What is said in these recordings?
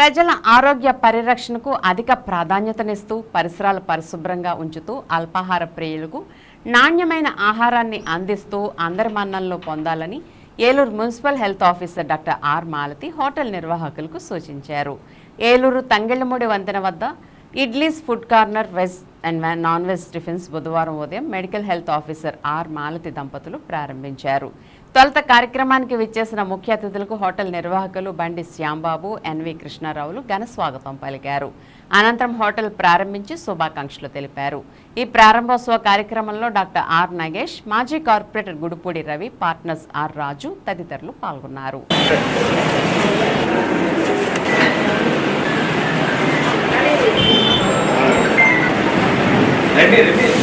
ప్రజల ఆరోగ్య పరిరక్షణకు అధిక ప్రాధాన్యతనిస్తూ పరిసరాలు పరిశుభ్రంగా ఉంచుతూ అల్పాహార ప్రియులకు నాణ్యమైన ఆహారాన్ని అందిస్తూ అందరి మన్ననలు పొందాలని Eluru municipal health officer doctor R Malathi hotel నిర్వాహకులకు సూచించారు. ఏలూరు తంగెళ్ళమూడి వంతెన వద్ద idlis food corner veg and non veg tiffins బుధవారం ఉదయం medical health officer R Malathi దంపతులు ప్రారంభించారు. తొలుత కార్యక్రమానికి విచ్చేసిన ముఖ్య అతిథులకు హోటల్ నిర్వాహకులు బండి శ్యాంబాబు ఎన్వి కృష్ణారావులు ఘన స్వాగతం పలికారు. అనంతరం హోటల్ ప్రారంభించి శుభాకాంక్షలు తెలిపారు. ఈ ప్రారంభోత్సవ కార్యక్రమంలో డాక్టర్ ఆర్ నాగేష్ మాజీ corporator Gudipudi Ravi partners R Raju తదితరులు పాల్గొన్నారు. mire, mire.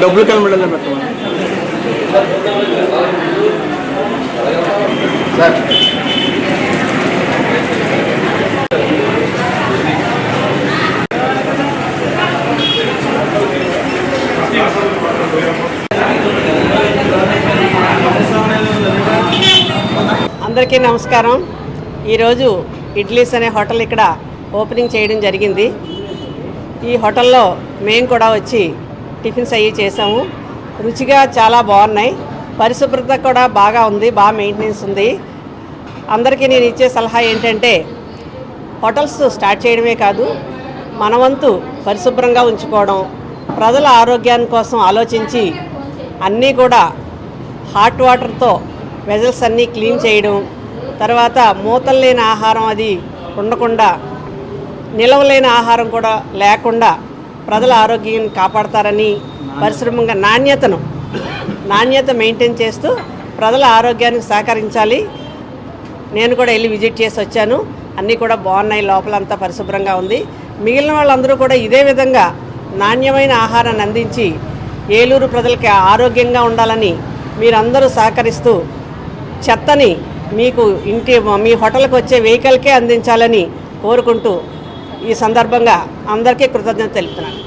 డబ్బులు కనబడాలి పెట్టమని అందరికీ నమస్కారం. ఈరోజు ఇడ్లీస్ అనే హోటల్ ఇక్కడ ఓపెనింగ్ చేయడం జరిగింది. ఈ హోటల్లో మేము కూడా వచ్చి టిఫిన్స్ అయ్యి చేసాము. రుచిగా చాలా బాగున్నాయి. పరిశుభ్రత కూడా బాగా ఉంది బాగా మెయింటెనెన్స్ ఉంది. అందరికీ నేను ఇచ్చే సలహా ఏంటంటే హోటల్స్ స్టార్ట్ చేయడమే కాదు మన వంతు పరిశుభ్రంగా ఉంచుకోవడం ప్రజల ఆరోగ్యాన్ని కోసం ఆలోచించి అన్నీ కూడా హాట్ వాటర్తో వెజల్స్ అన్నీ క్లీన్ చేయడం తర్వాత మూతలు లేని ఆహారం అది ఉండకుండా నిలవలేని ఆహారం కూడా లేకుండా ప్రజల ఆరోగ్యాన్ని కాపాడతారని పరిశ్రమంగా నాణ్యతను నాణ్యత మెయింటైన్ చేస్తూ ప్రజల ఆరోగ్యానికి సహకరించాలి. నేను కూడా వెళ్ళి విజిట్ చేసి వచ్చాను. అన్నీ కూడా బాగున్నాయి లోపలంతా పరిశుభ్రంగా ఉంది. మిగిలిన వాళ్ళందరూ కూడా ఇదే విధంగా నాణ్యమైన ఆహారాన్ని అందించి ఏలూరు ప్రజలకి ఆరోగ్యంగా ఉండాలని మీరందరూ సహకరిస్తూ చెత్తని మీకు ఇంటి మీ హోటల్కి వచ్చే వెహికల్కే అందించాలని కోరుకుంటూ ఈ సందర్భంగా అందరికీ కృతజ్ఞత తెలుపుతున్నాను.